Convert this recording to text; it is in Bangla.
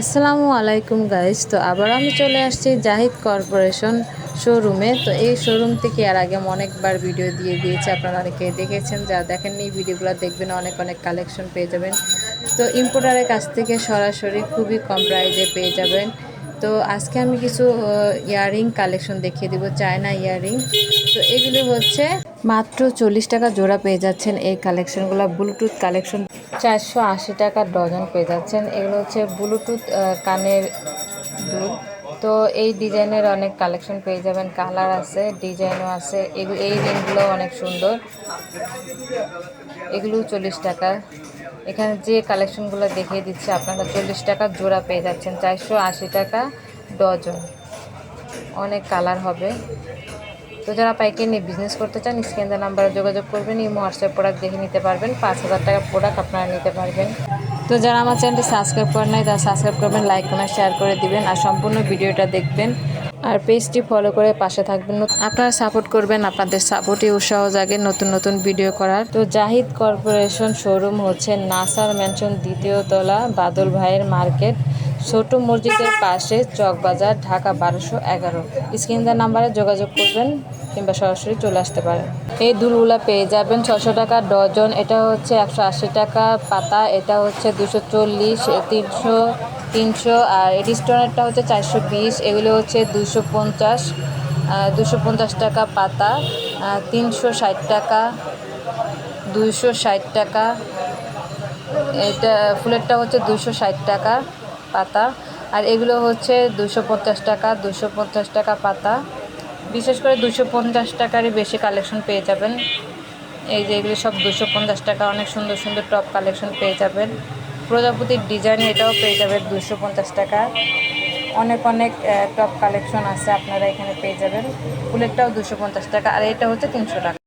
আসসালামু আলাইকুম গাইজ তো আবার আমি চলে আসছি জাহিদ কর্পোরেশন শোরুমে। তো এই শোরুম থেকে আর আগে অনেকবার ভিডিও দিয়ে দিয়েছি। আপনারা অনেকে দেখেছেন যা দেখেননি ভিডিওগুলো দেখবেন, অনেক অনেক কালেকশন পেয়ে যাবেন। তো ইম্পোর্টারের কাছ থেকে সরাসরি খুবই কম প্রাইজে পেয়ে যাবেন। তো আজকে আমি কিছু ইয়ারিং কালেকশন দেখিয়ে দিব, চায়না ইয়ারিং। তো এগুলো হচ্ছে মাত্র চল্লিশ টাকা জোড়া পেয়ে যাচ্ছেন এই কালেকশনগুলো। ব্লুটুথ কালেকশন চারশো আশি টাকা ডজন পেয়ে যাচ্ছেন। এগুলো হচ্ছে ব্লুটুথ কানের দুধ তো এই ডিজাইনের অনেক কালেকশন পেয়ে যাবেন। কালার আছে, ডিজাইনও আছে। এগুলো এই রিংগুলো অনেক সুন্দর। এগুলো চল্লিশ টাকা। এখানে যে কালেকশনগুলো দেখিয়ে দিচ্ছে, আপনারা চল্লিশ টাকা জোড়া পেয়ে যাচ্ছেন, চারশো আশি টাকা ডজন। অনেক কালার হবে। তো যারা পাইকারি নিয়ে বিজনেস করতে চান স্ক্রিনের নাম্বারে যোগাযোগ করবেন এই হোয়াটসঅ্যাপ প্রোডাক্ট দেখে নিতে পারবেন। পাঁচ হাজার টাকা প্রোডাক্ট আপনারা নিতে পারবেন। তো যারা আমার চ্যানেলটি সাবস্ক্রাইব করেন নাই, তারা সাবস্ক্রাইব করবেন লাইক কমেন্ট শেয়ার করে দিবেন, আর সম্পূর্ণ ভিডিওটা দেখবেন। আর পেজটি ফলো করে পাশে থাকবেন। আপনারা সাপোর্ট করবেন, আপনাদের সাপোর্টে উৎসাহ জাগে নতুন নতুন ভিডিও করার। তো জাহিদ কর্পোরেশন শোরুম হচ্ছে নাসার ম্যানশন দ্বিতীয় তলা, বাদল ভাইয়ের মার্কেট ছোট মসজিদের পাশে চকবাজার, ঢাকা বারোশো এগারো। স্ক্রিনদার নাম্বারে যোগাযোগ করবেন কিংবা সরাসরি চলে আসতে পারেন। এই দুলগুলা পেয়ে যাবেন ছশো টাকা ডজন। এটা হচ্ছে একশো আশি টাকা পাতা, এটা হচ্ছে দুশো চল্লিশ তিনশো তিনশো, আর এডি স্টোনেরটা হচ্ছে চারশো বিশ, এগুলো হচ্ছে দুশো পঞ্চাশ দুশো পঞ্চাশ টাকা পাতা তিনশো ষাট টাকা দুইশো ষাট টাকা, এটা ফুলেরটা হচ্ছে দুশো ষাট টাকা। পাতা। আর এগুলো হচ্ছে দুশো পঞ্চাশ টাকা, দুশো পঞ্চাশ টাকা পাতা। বিশেষ করে দুশো পঞ্চাশ টাকারই বেশি কালেকশন পেয়ে যাবেন। এই যে এগুলো সব দুশো পঞ্চাশ টাকা, অনেক সুন্দর সুন্দর টপ কালেকশন পেয়ে যাবেন। প্রজাপতির ডিজাইন এটাও পেয়ে যাবেন দুশো পঞ্চাশ টাকা। অনেক অনেক টপ কালেকশন আছে আপনারা এখানে পেয়ে যাবেন। ফুলেরটাও দুশো পঞ্চাশ টাকা, আর এটা হচ্ছে তিনশো টাকা।